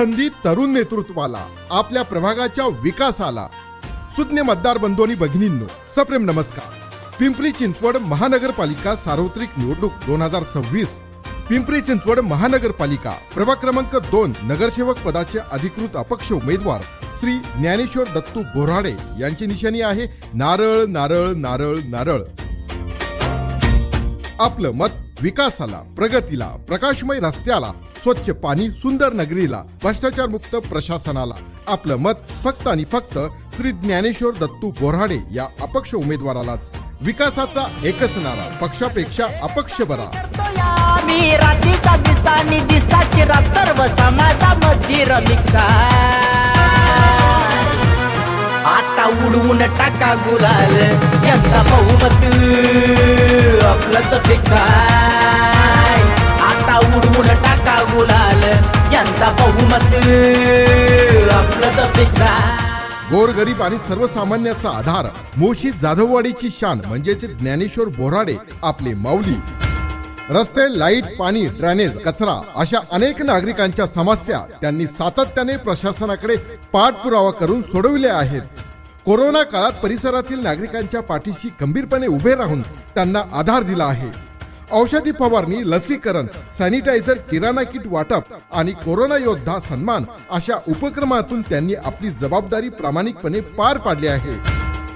संधी तरुण नेतृत्वाला आपल्या प्रभागाच्या विकासाला. सुज्ञ मतदार बंधू आणि भगिनींनो सप्रेम नमस्कार. पिंपरी चिंचवड महानगरपालिका सार्वत्रिक निवडणूक दोन हजार सव्वीस. पिंपरी चिंचवड महानगरपालिका प्रभाग क्रमांक दोन नगरसेवक पदाचे अधिकृत अपक्ष उमेदवार श्री ज्ञानेश्वर दत्तू बोराडे यांची निशाणी आहे नारळ नारळ नारळ नारळ. आपलं मत विकासाला प्रगतीला प्रकाशमय रस्त्याला स्वच्छ पाणी सुंदर नगरीला भ्रष्टाचार मुक्त प्रशासनाला. आपलं मत फक्त आणि फक्त श्री ज्ञानेश्वर दत्तू बोराडे या अपक्ष उमेदवारालाच. विकासाचा एकच नारा पक्षापेक्षा अपक्ष बरा. आता उडवून टाका गुलाल यंदा बहुमत. आपलंच फिक्स आता उडवून टाका गुलाल यांचा बहुमत आपलंच फिक्स गोरगरीब आणि सर्वसामान्याचा आधार मोशी जाधववाडीची शान म्हणजेच ज्ञानेश्वर बोराडे आपले माऊली. रस्ते लाइट पाणी ड्रेनेज कचरा अशा अनेक नागरिकांच्या समस्या त्यांनी सातत्याने प्रशासनाकडे पाठपुरावा करून सोडविल्या आहेत. कोरोना काळात परिसरातील नागरिकांच्या पाठीशी गंभीरपणे उभे राहून त्यांना आधार दिला आहे. औषधी फवारणी लसीकरण सॅनिटायझर किराणा किट वाटप आणि कोरोना योद्धा सन्मान अशा उपक्रमातून त्यांनी आपली जबाबदारी प्रामाणिकपणे पार पाडली आहे.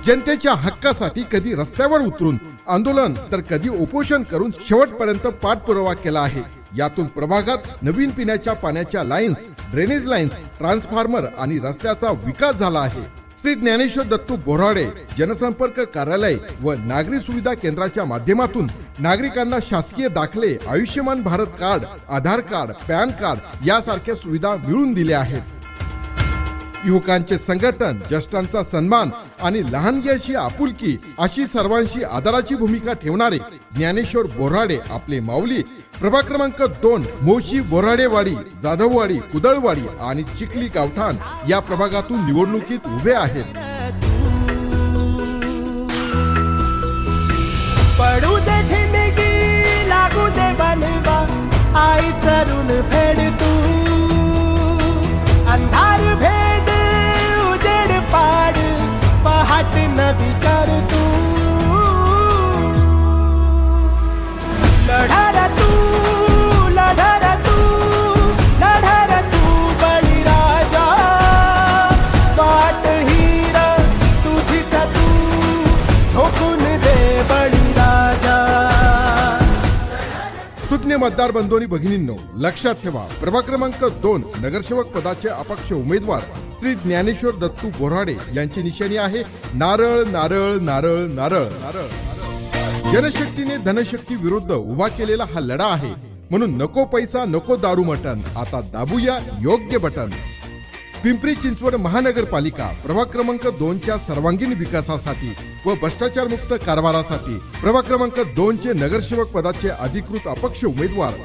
जनतेच्या हक्कासाठी कधी रस्त्यावर उतरून आंदोलन तर कधी उपोषण करून शेवटपर्यंत पाठपुरावा केला आहे. यातून प्रभागात नवीन पिण्याच्या पाण्याच्या लाईन्स ड्रेनेज लाईन्स ट्रान्सफॉर्मर आणि रस्त्याचा विकास झाला आहे. श्री ज्ञानेश्वर दत्तू बोराडे जनसंपर्क कार्यालय व नागरी सुविधा केंद्राच्या माध्यमातून नागरिकांना शासकीय दाखले Ayushman Bharat card Aadhaar card PAN card यासारख्या सुविधा मिळून दिल्या आहेत. युवकांचे संघटन ज्येष्ठांचा सन्मान आणि लहानग्याशी आपुलकी अशी सर्वांशी आदराची भूमिका ठेवणारे ज्ञानेश्वर बोराडे आपले माऊली प्रभाग क्रमांक दोन मोशी बोराडेवाडी जाधववाडी कुदळवाडी आणि चिखली गावठाण या प्रभागातून निवडणुकीत उभे आहेत. पडू दे लागू दे बनवा आई चरून सुज्ञ मतदार बंधूंनी भगिनींनो लक्षात ठेवा प्रभाग क्रमांक दोन नगरसेवक पदाचे अपक्ष उमेदवार श्री ज्ञानेश्वर दत्तू बोराडे यांची निशाणी आहे नारळ नारळ नारळ नारळ. नारळ जनशक्तीने धनशक्ती विरुद्ध उभा केलेला हा लढा आहे म्हणून नको पैसा नको दारू मटन आता दाबूया योग्य बटन पिंपरी चिंचवड महानगरपालिका प्रभाग क्रमांक दोनच्या सर्वांगीण विकासासाठी व भ्रष्टाचार मुक्त कारभारासाठी प्रभाग क्रमांक दोनचे नगरसेवक पदाचे अधिकृत अपक्ष उमेदवार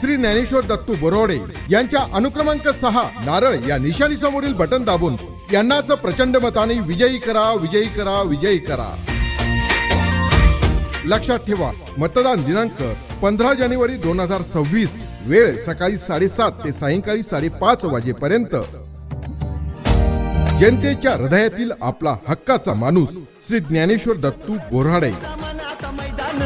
श्री ज्ञानेश्वर दत्तू बरोडे यांच्या अनुक्रमांक सहा नारळ या निशाणी समोरील बटन दाबून यांनाच प्रचंड मताने विजयी करा विजयी करा विजयी करा. लक्षात ठेवा मतदान दिनांक पंधरा जानेवारी दोन हजार सव्वीस वेळ सकाळी साडेसात ते सायंकाळी साडेपाच वाजेपर्यंत जनतेच्या हृदयातील आपला हक्काचा माणूस श्री ज्ञानेश्वर दत्तू बोराडे.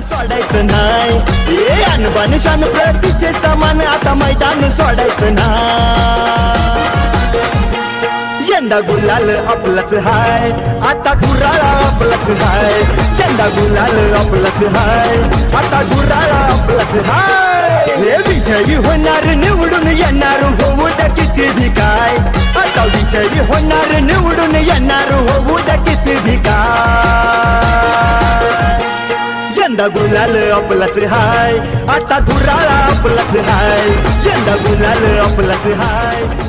सोडायचं नाही. शान प्रतीचे सामान आता मैदान सोडायचं नाही. यंदा गुलाल आपलाच हाय. आता गुराळा आपलाच हाय. यंदा गुलाल आपलाच हाय. आता गुराळा आपलाच हाय. हे विजयी होणार निवडून येणार झेंडा गुलाल आपलाच हाय. आता धुराळा आपलाच हाय. झेंडा गुलाल आपलाच हाय.